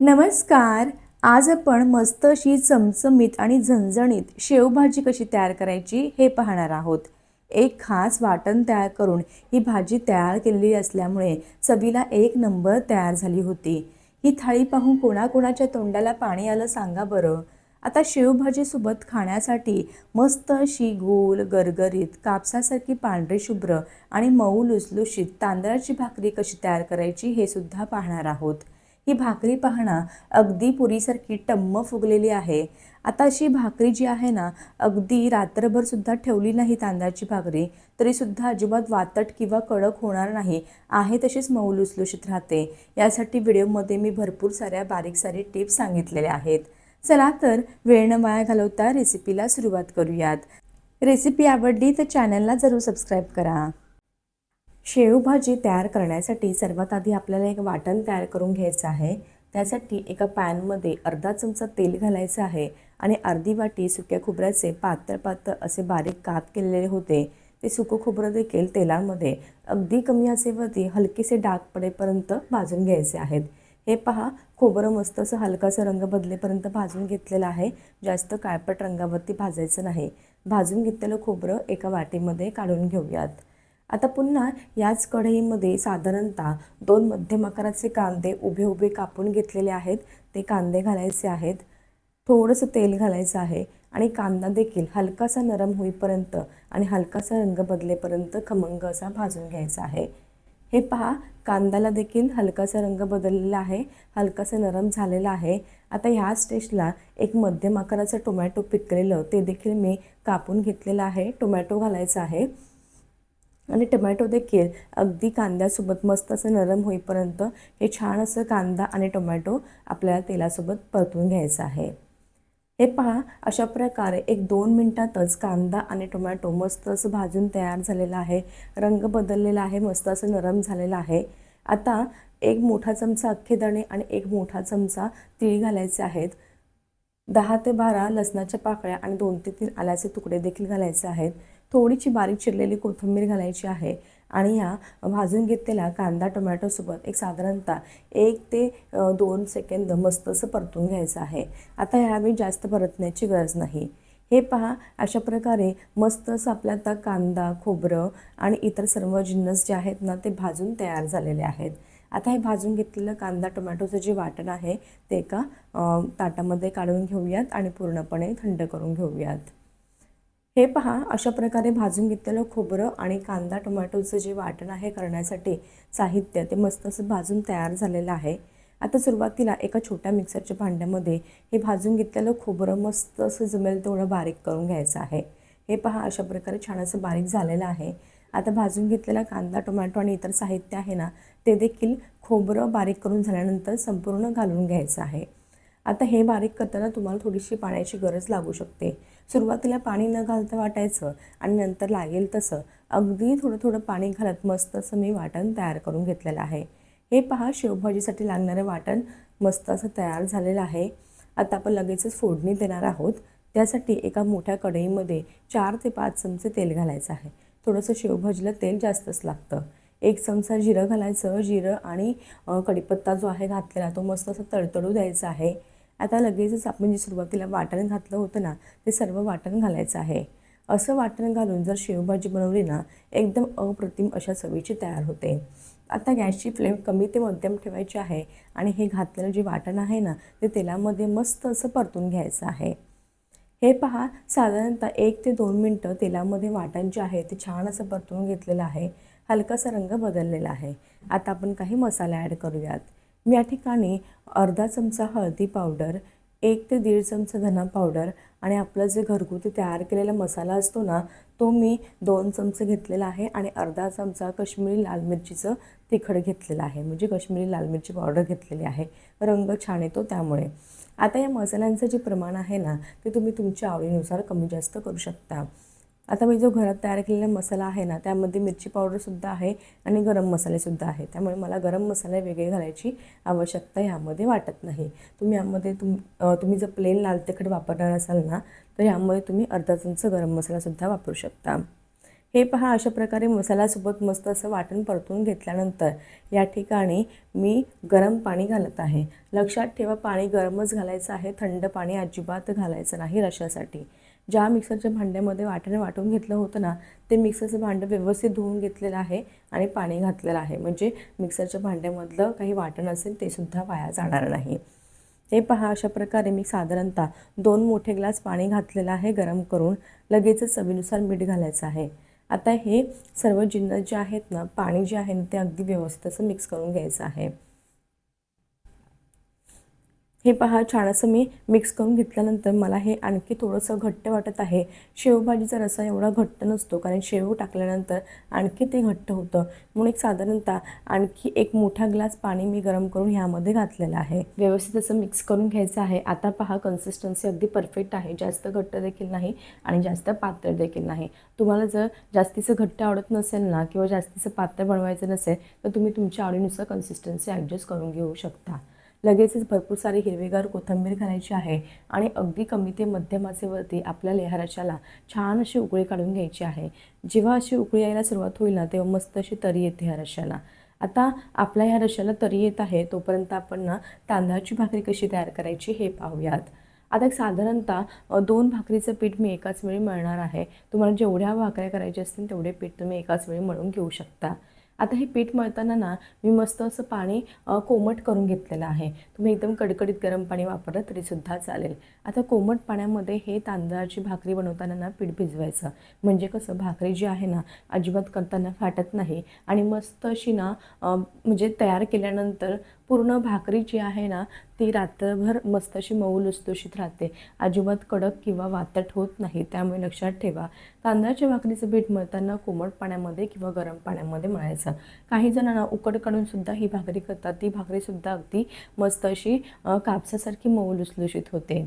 नमस्कार. आज आपण मस्त अशी चमचमीत आणि झणझणीत शेवभाजी कशी तयार करायची हे पाहणार आहोत. एक खास वाटण तयार करून ही भाजी तयार केलेली असल्यामुळे चवीला एक नंबर तयार झाली होती. ही थाळी पाहून कोणाकोणाच्या तोंडाला पाणी आलं सांगा बरं. आता शेवभाजीसोबत खाण्यासाठी मस्त अशी गोल गरगरीत कापसासारखी पांढरे शुभ्र आणि मऊ लुसलुशीत तांदळाची भाकरी कशी तयार करायची हे सुद्धा पाहणार आहोत. ही भाकरी पाहणं अगदी पुरीसारखी टम्म फुगलेली आहे. आता अशी भाकरी जी आहे ना अगदी रात्रभरसुद्धा ठेवली नाही तांदळाची भाकरी तरीसुद्धा अजिबात वातट किंवा कडक होणार नाही. आहे तशीच मऊ लुसलुशीत राहते. यासाठी व्हिडिओमध्ये मी भरपूर साऱ्या बारीक सारी टिप्स सांगितलेल्या आहेत. चला तर वेळ न वाया घालवता रेसिपीला सुरुवात करूयात. रेसिपी आवडली तर चॅनलला जरूर सबस्क्राईब करा. शेवभाजी तयार करण्यासाठी सर्वात आधी आपल्याला एक वाटण तयार करून घ्यायचं आहे. त्यासाठी एका पॅनमध्ये अर्धा चमचा तेल घालायचं आहे आणि अर्धी वाटी सुक्या खोबऱ्याचे पातळ पातळ असे बारीक काप केलेले होते. ते सुकं खोबरं देखील तेलामध्ये अगदी कमी असेवरती हलकेसे डाग पडेपर्यंत भाजून घ्यायचे आहेत. हे पहा खोबरं मस्त असं हलकासा रंग बदलेपर्यंत भाजून घेतलेलं आहे. जास्त काळपट रंगावरती भाजायचं नाही. भाजून घेतलेलं खोबरं एका वाटीमध्ये काढून घेऊयात. आता पुन्हा याच कढईमध्ये साधारणतः दोन मध्यम आकाराचे कांदे उभे उभे कापून घेतलेले आहेत. ते कांदे घालायचे आहेत. थोडंसं तेल घालायचं आहे आणि कांदा देखील हलकासा नरम होईपर्यंत आणि हलकासा रंग बदलेपर्यंत खमंग असा भाजून घ्यायचा आहे. हे पहा कांद्याला देखील हलकासा रंग बदललेला आहे हलकासा नरम झालेला आहे. आता ह्या स्टेजला एक मध्यम आकाराचं टोमॅटो पिकलेलं ते देखील मी कापून घेतलेलं आहे. टोमॅटो घालायचं आहे. आणि टोमॅटो देखील अगदी कांद्यासोबत मस्त असं नरम होईपर्यंत हे छान असं कांदा आणि टोमॅटो आपल्याला तेलासोबत परतून घ्यायचं आहे. हे पहा अशा प्रकारे एक दोन मिनटातच कांदा आणि टोमॅटो मस्त असं भाजून तयार झालेला आहे. रंग बदललेला आहे मस्त असं नरम झालेलं आहे. आता एक मोठा चमचा अख्खे दाणे आणि एक मोठा चमचा तीळ घालायचे आहेत. दहा ते बारा लसणाच्या पाकळ्या आणि दोन ते तीन आल्याचे तुकडे देखील घालायचे आहेत. थोडीशी बारीक चिरलेली कोथिंबीर घालायची आहे आणि या भाजून घेतलेल्या कांदा टोमॅटोसोबत एक साधारणतः एक ते दोन सेकंद मस्त असं परतून घ्यायचं आहे. आता ह्यावेळी जास्त परतण्याची गरज नाही. हे पहा अशा प्रकारे मस्त असं आपल्या आता कांदा खोबरं आणि इतर सर्व जिन्नस जे आहेत ना ते भाजून तयार झालेले आहेत. आता हे भाजून घेतलेलं कांदा टोमॅटोचं जे वाटण आहे ते एका ताटामध्ये काढून घेऊयात आणि पूर्णपणे थंड करून घेऊयात. हे पहा अशा प्रकारे भाजून घेतलेलं खोबरं आणि कांदा टोमॅटोचं जे वाटण आहे करण्यासाठी साहित्य ते मस्त असं भाजून तयार झालेलं आहे. आता सुरुवातीला एका छोट्या मिक्सरच्या भांड्यामध्ये हे भाजून घेतलेलं खोबरं मस्त असं जमेल तेवढं बारीक करून घ्यायचं आहे. हे पहा अशा प्रकारे छान असं बारीक झालेलं आहे. आता भाजून घेतलेला कांदा टोमॅटो आणि इतर साहित्य आहे ना ते देखील खोबरं बारीक करून झाल्यानंतर संपूर्ण घालून घ्यायचं आहे. आता हे बारीक करताना तुम्हाला थोडीशी पाण्याची गरज लागू शकते. सुरुवातीला पाणी न घालता वाटायचं आणि नंतर लागेल तसं. अगदी थोडं थोडं पाणी घालत मस्त असं मी वाटण तयार करून घेतलेलं आहे. हे पहा शेवभाजीसाठी लागणारं वाटण मस्त असं तयार झालेलं आहे. आता आपण लगेचच फोडणी देणार आहोत. त्यासाठी एका मोठ्या कढईमध्ये चार ते पाच चमचे तेल घालायचं आहे. थोडंसं शेवभाजीला तेल जास्तच लागतं. एक चमचा जिरं घालायचं. जिरं आणि कढीपत्ता जो आहे घातलेला तो मस्त असं तडतडू द्यायचा आहे. आता लगेचच आपण जे सुरुवातीला वाटण घातलं होतं ना ते सर्व वाटण घालायचं आहे. असं वाटण घालून जर शेवभाजी बनवली ना एकदम अप्रतिम अशा चवीची तयार होते. आता गॅसची फ्लेम कमी ते मध्यम ठेवायची आहे आणि हे घातलेलं जे वाटण आहे ना ते तेलामध्ये मस्त असं परतून घ्यायचं आहे. हे पहा साधारणतः एक ते दोन मिनटं तेलामध्ये वाटण जे आहे ते छान असं परतून घेतलेलं आहे. हलकासा रंग बदललेला आहे. आता आपण काही मसाले ॲड करूयात. मी या ठिकाणी अर्धा चमचा हळदी पावडर एक ते दीड चमचा धना पावडर आणि आपलं जे घरगुती तयार केलेला मसाला असतो ना तो मी दोन चमचे घेतलेला आहे आणि अर्धा चमचा कश्मीरी लाल मिरचीचं तिखट घेतलेलं आहे. म्हणजे कश्मीरी लाल मिरची पावडर घेतलेली आहे. रंग छान येतो त्यामुळे. आता या मसाल्यांचं जे प्रमाण आहे ना ते तुम्ही तुमच्या आवडीनुसार कमी जास्त करू शकता. आता मी जो घरात तयार केलेला मसाला आहे ना त्यामध्ये मिरची पावडरसुद्धा आहे आणि गरम मसालेसुद्धा आहे त्यामुळे मला गरम मसाले वेगळे घालायची आवश्यकता यामध्ये वाटत नाही. तुम्ही यामध्ये तुम तुम्ही जर प्लेन लाल तिखट वापरणार असाल ना तर यामध्ये तुम्ही अर्धा चमचा गरम मसालासुद्धा वापरू शकता. हे पहा अशा प्रकारे मसाल्यासोबत मस्त असं वाटण परतून घेतल्यानंतर या ठिकाणी मी गरम पाणी घालत आहे. लक्षात ठेवा पाणी गरमच घालायचं आहे थंड पाणी अजिबात घालायचं नाही रशासाठी. ज्या मिक्सरच्या भांड्यामध्ये वाटणे वाटून घेतलं होतं ना ते मिक्सरचं भांडं व्यवस्थित धुवून घेतलेलं आहे आणि पाणी घातलेलं आहे. म्हणजे मिक्सरच्या भांड्यामधलं काही वाटण असेल ते सुद्धा वाया जाणार नाही. हे पहा अशा प्रकारे मी साधारणतः दोन मोठे ग्लास पाणी घातलेलं आहे गरम करून लगेचच चवीनुसार मीठ घालायचं आहे. आता हे सर्व जिन्नस जे आहेत ना पाणी जे आहे ना ते अगदी व्यवस्थित असं मिक्स करून घ्यायचं आहे. हे पहा छान असं मी मिक्स करून घेतल्यानंतर मला हे आणखी थोडंसं घट्ट वाटत आहे. शेवभाजीचा रसा एवढा घट्ट नसतो कारण शेव टाकल्यानंतर आणखी ते घट्ट होतं. म्हणून एक साधारणतः आणखी एक मोठा ग्लास पाणी मी गरम करून ह्यामध्ये घातलेलं आहे. व्यवस्थित असं मिक्स करून घ्यायचं आहे. आता पहा कन्सिस्टन्सी अगदी परफेक्ट आहे. जास्त घट्ट देखील नाही आणि जास्त पातळ देखील नाही. तुम्हाला जर जास्तीचं घट्ट आवडत नसेल ना किंवा जास्तीचं पातळ बनवायचं नसेल तर तुम्ही तुमच्या आवडीनुसार कन्सिस्टन्सी ॲडजस्ट करून घेऊ शकता. लगेचच भरपूर सारी हिरवीगार कोथिंबीर घालायची आहे आणि अगदी कमी ते मध्यम आचेवरती आपल्या ह्या रशाला छान अशी उकळी काढून घ्यायची आहे. जेव्हा अशी उकळी यायला सुरुवात होईल ना तेव्हा मस्त अशी तरी येते ह्या रशाला आता आपल्या ह्या रशाला तरी येत आहे तोपर्यंत आपण ना तांदळाची भाकरी कशी तयार करायची हे पाहूयात. आता एक साधारणतः दोन भाकरीचं पीठ मी एकाच वेळी मळणार आहे. तुम्हाला जेवढ्या भाकऱ्या करायच्या असतील तेवढे पीठ तुम्ही एकाच वेळी मळून घेऊ शकता. आता हे पीठ मळताना ना मी मस्त असं पाणी कोमट करून घेतलेलं आहे. तुम्ही एकदम कडकडीत गरम पाणी वापरलं तरीसुद्धा चालेल. आता कोमट पाण्यामध्ये हे तांदळाची भाकरी बनवताना ना पीठ भिजवायचं. म्हणजे कसं भाकरी जी आहे ना अजिबात करताना फाटत नाही. आणि मस्त अशी ना म्हणजे तयार केल्यानंतर पूर्ण भाकरी जी आहे ना ती रात्रभर मस्त अशी मऊ लुसलुशीत राहते. अजिबात कडक किंवा वातट होत नाही त्यामुळे लक्षात ठेवा. तांदळाच्या भाकरीचं पीठ मळताना कोमट पाण्यामध्ये किंवा गरम पाण्यामध्ये मळायचं. काही जणांना उकड काढून सुद्धा ही भाकरी करतात. ती भाकरीसुद्धा अगदी मस्त अशी कापसासारखी मऊ लुसलुशीत होते.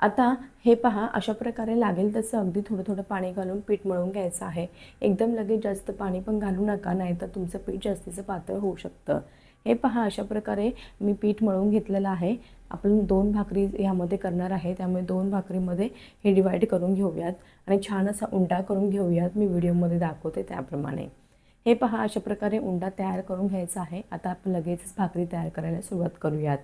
आता हे पहा अशा प्रकारे लागेल तसं अगदी थोडं थोडं पाणी घालून पीठ मळून घ्यायचं आहे. एकदम लगेच जास्त पाणी पण घालू नका नाही तर तुमचं पीठ जास्तीचं पातळ होऊ शकतं. हे पहा अशा प्रकारे मी पीठ मळून घेतलेलं आहे. आपण दोन भाकरी ह्यामध्ये करणार आहे त्यामुळे दोन भाकरीमध्ये हे डिवाईड करून घेऊयात आणि छान असा उंडा करून घेऊयात. मी व्हिडिओमध्ये दाखवते त्याप्रमाणे. हे पहा अशा प्रकारे उंडा तयार करून घ्यायचा आहे. आता आपण लगेचच भाकरी तयार करायला सुरुवात करूयात.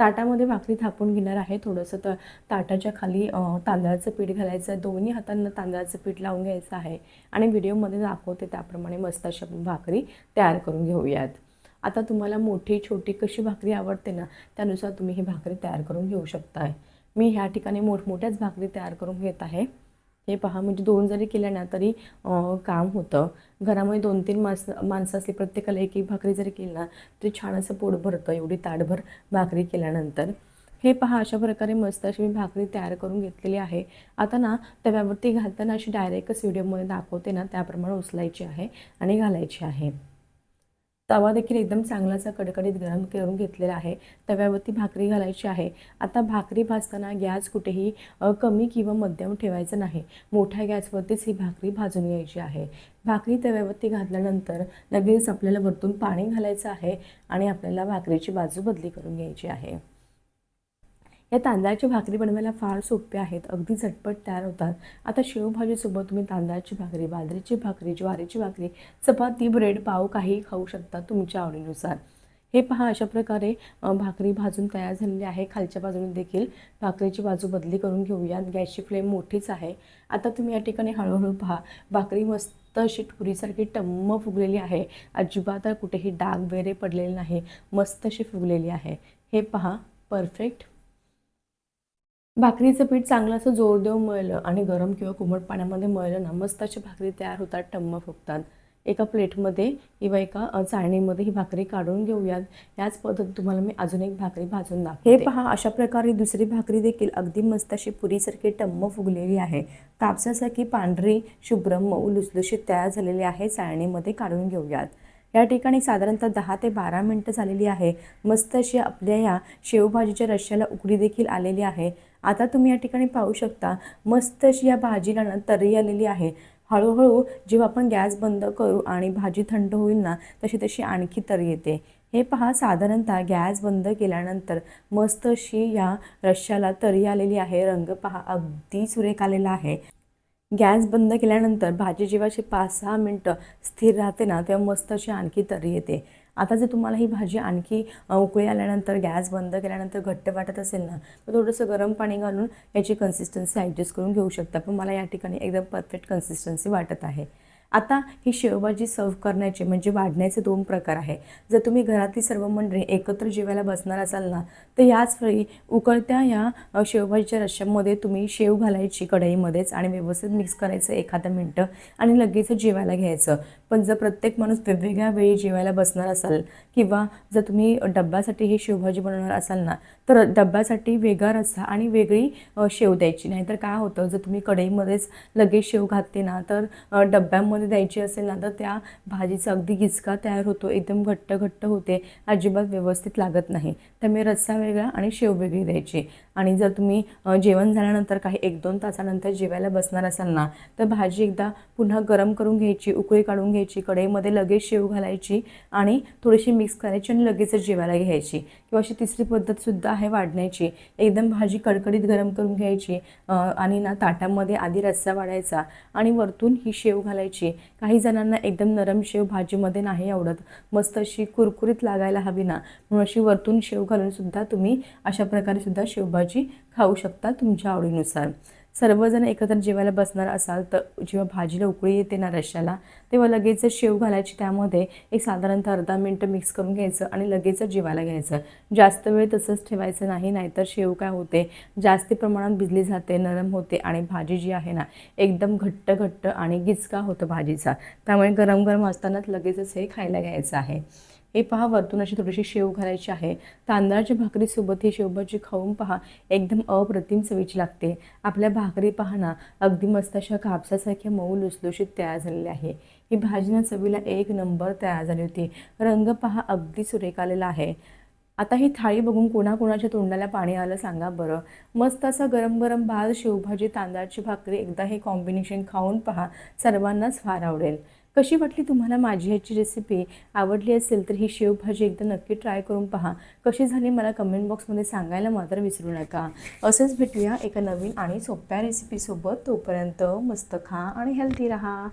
ताटामध्ये भाकरी थापून घेणार आहे. थोडंसं तर ताटाच्या खाली तांदळाचं पीठ घालायचं आहे. दोन्ही हातांना तांदळाचं पीठ लावून घ्यायचं आहे. आणि व्हिडिओमध्ये दाखवते त्याप्रमाणे मस्त अशी आपण भाकरी तयार करून घेऊयात. आता तुम्हाला मोठी छोटी कशी भाकरी आवडते ना त्यानुसार तुम्ही ही भाकरी तयार करून घेऊ शकताय. मी ह्या ठिकाणी मोठमोठ्याच भाकरी तयार करून घेत आहे. हे पहा म्हणजे दोन जरी केल्या ना तरी काम होतं. घरामध्ये दोन तीन माणसं माणसं असली प्रत्येकाला एक एक भाकरी जरी केली ना तरी छान असं पोट भरतं एवढी ताटभर भाकरी केल्यानंतर. हे पहा अशा प्रकारे मस्त अशी मी भाकरी तयार करून घेतलेली आहे. आता ना तव्यावरती घालताना अशी डायरेक्टच व्हिडिओमध्ये दाखवते ना त्याप्रमाणे उचलायची आहे आणि घालायची आहे. तवा देखील एकदम चांगलासा कडकडीत गरम करून घेतलेला आहे. तव्यावरती भाकरी घालायची आहे. आता भाकरी भाजताना गॅस कुठेही कमी किंवा मध्यम ठेवायचं नाही. मोठ्या गॅसवरतीच ही भाकरी भाजून घ्यायची आहे. भाकरी तव्यावरती घातल्यानंतर लगेच आपल्याला वरतून पाणी घालायचं आहे आणि आपल्याला भाकरीची बाजू बदली करून घ्यायची आहे. या तांदळाची भाकरी बनवायला फार सोपे आहेत. अगदी झटपट तयार होतात. आता शेवभाजीसोबत तुम्ही तांदळाची भाकरी बाजरीची भाकरी ज्वारीची भाकरी चपाती ब्रेड पाव काही खाऊ शकता तुमच्या आवडीनुसार. हे पहा अशा प्रकारे भाकरी भाजून तयार झालेली आहे. खालच्या बाजूने देखील भाकरीची बाजू बदली करून घेऊयात. गॅसची फ्लेम मोठीच आहे. आता तुम्ही या ठिकाणी हळूहळू पहा. भाकरी मस्त अशी पुरीसारखी टम्म फुगलेली आहे. अजिबात कुठेही डाग वगैरे पडलेले नाही. मस्त अशी फुगलेली आहे. हे पहा परफेक्ट भाकरीचं पीठ चांगलं असं जोर देऊन मळलं आणि गरम किंवा कोमट पाण्यामध्ये मळलं ना मस्त अशी भाकरी तयार होतात टम्म फुगतात. एका प्लेटमध्ये किंवा एका चाळणीमध्ये ही भाकरी काढून घेऊयात. याच पद्धत तुम्हाला मी अजून एक भाकरी भाजून दाखवते. हे पहा अशा प्रकारे दुसरी भाकरी देखील अगदी मस्त अशी पुरीसारखी टम्म फुगलेली आहे. कापसासारखी पांढरी शुभ्र मऊ लुसलुशीत तयार झालेली आहे. चाळणीमध्ये काढून घेऊयात. या ठिकाणी साधारणतः दहा ते बारा मिनटं झालेली आहे. मस्त अशी आपल्या या शेवभाजीच्या रश्श्याला उकडी देखील आलेली आहे. आता तुम्ही या ठिकाणी पाहू शकता मस्त अशी या भाजीला ना तर्री आलेली आहे. हळूहळू जेव्हा आपण गॅस बंद करू आणि भाजी थंड होईल ना तशी तशी आणखी तरी येते. हे पहा साधारणतः गॅस बंद केल्यानंतर मस्त अशी या रश्याला तरी आलेली आहे. रंग पहा अगदी सुरेख आलेला आहे. गॅस बंद केल्यानंतर भाजी जेव्हा अशी पाच सहा मिनटं स्थिर राहते ना तेव्हा मस्त अशी आणखी तरी येते. आता जर तुम्हाला ही भाजी आणखी उकळी आल्यानंतर गॅस बंद केल्यानंतर घट्ट वाटत असेल ना तर थोडंसं गरम पाणी घालून याची कन्सिस्टन्सी ॲडजस्ट करून घेऊ शकता. पण मला या ठिकाणी एकदम परफेक्ट कन्सिस्टन्सी वाटत आहे. आता ही शेवभाजी सर्व करण्याचे म्हणजे वाढण्याचे दोन प्रकार आहे. जर तुम्ही घरातली सर्व मंडळी एकत्र जेवायला बसणार असाल ना तर याच वेळी उकळत्या या शेवभाजीच्या रश्श्यामध्ये तुम्ही शेव घालायची कढईमध्येच आणि व्यवस्थित मिक्स करायचं एखादं मिनटं आणि लगेच जेवायला घ्यायचं. पण जर प्रत्येक माणूस वेगवेगळ्या वेळी जेवायला बसणार असाल किंवा जर तुम्ही डब्यासाठी ही शेवभाजी बनवणार असाल ना तर डब्यासाठी वेगळा रस्सा आणि वेगळी शेव द्यायची. नाहीतर काय होतं जर तुम्ही कढईमध्येच लगेच शेव घातली ना तर डब्यांमध्ये डब्यामध्ये द्यायची असेल ना तर त्या भाजीचा अगदी गिचका तयार होतो एकदम घट्ट घट्ट होते अजिबात व्यवस्थित लागत नाही. त्यामुळे रस्सा वेगळा आणि शेव वेगळी द्यायची. आणि जर तुम्ही जेवण झाल्यानंतर काही एक दोन तासानंतर जेवायला बसणार असाल ना तर भाजी एकदा पुन्हा गरम करून घ्यायची उकळी काढून घ्यायची कढईमध्ये लगेच शेव घालायची आणि थोडीशी मिक्स करायची आणि लगेचच जेवायला घ्यायची. किंवा अशी तिसरी पद्धतसुद्धा आहे वाढण्याची. एकदम भाजी कडकडीत गरम करून घ्यायची आणि ना ताटामध्ये आधी रस्सा वाढायचा आणि वरतून ही शेव घालायची. काही जणांना एकदम नरम शेव भाजीमध्ये नाही आवडत. मस्त अशी कुरकुरीत लागायला हवी ना म्हणून अशी वरतून शेव घालूनसुद्धा तुम्ही अशा प्रकारे सुद्धा शेवभाजी खाऊ शकता तुमच्या आवडीनुसार. सर्वजण एकत्र जेवायला बसणार असाल तर जेव्हा भाजीला उकळी येते ना रश्याला तेव्हा लगेचच शेव घालायची त्यामध्ये एक साधारणतः अर्धा मिनटं मिक्स करून घ्यायचं आणि लगेचच जेवायला घ्यायचं. जास्त वेळ तसंच ठेवायचं नाही नाहीतर शेव काय होते? जास्ती प्रमाणात भिजली जाते नरम होते आणि भाजी जी आहे ना एकदम घट्ट घट्ट आणि गिचका होतं भाजीचा. त्यामुळे गरम गरम असतानाच लगेचच हे खायला घ्यायचं आहे. हे पहा वरतून अशी थोडीशी शेव घालायची आहे. तांदळाच्या भाकरीसोबत ही शेवभाजी खाऊन पहा एकदम अप्रतिम चवीची लागते. आपल्या भाकरी पाहना अगदी मस्त अशा कापसासारख्या मऊ लुसलुशीत तयार झालेली आहे. ही भाजी ना चवीला एक नंबर तयार झाली होती. रंग पहा अगदी सुरेख आलेला आहे. आता ही थाळी बघून कोणाकोणाच्या तोंडाला पाणी आलं सांगा बरं. मस्त असा गरम गरम भात शेवभाजी तांदळाची भाकरी एकदा हे कॉम्बिनेशन खाऊन पहा सर्वांनाच फार आवडेल. कशी वाटली तुम्हाला माझी ह्याची रेसिपी आवडली असेल तर ही शेवभाजी एकदा नक्की ट्राय करून पहा. कशी झाली मला कमेंट बॉक्समध्ये सांगायला मात्र विसरू नका. असंच भेटूया एका नवीन आणि सोप्या रेसिपीसोबत तोपर्यंत मस्त खा आणि हेल्थी राहा.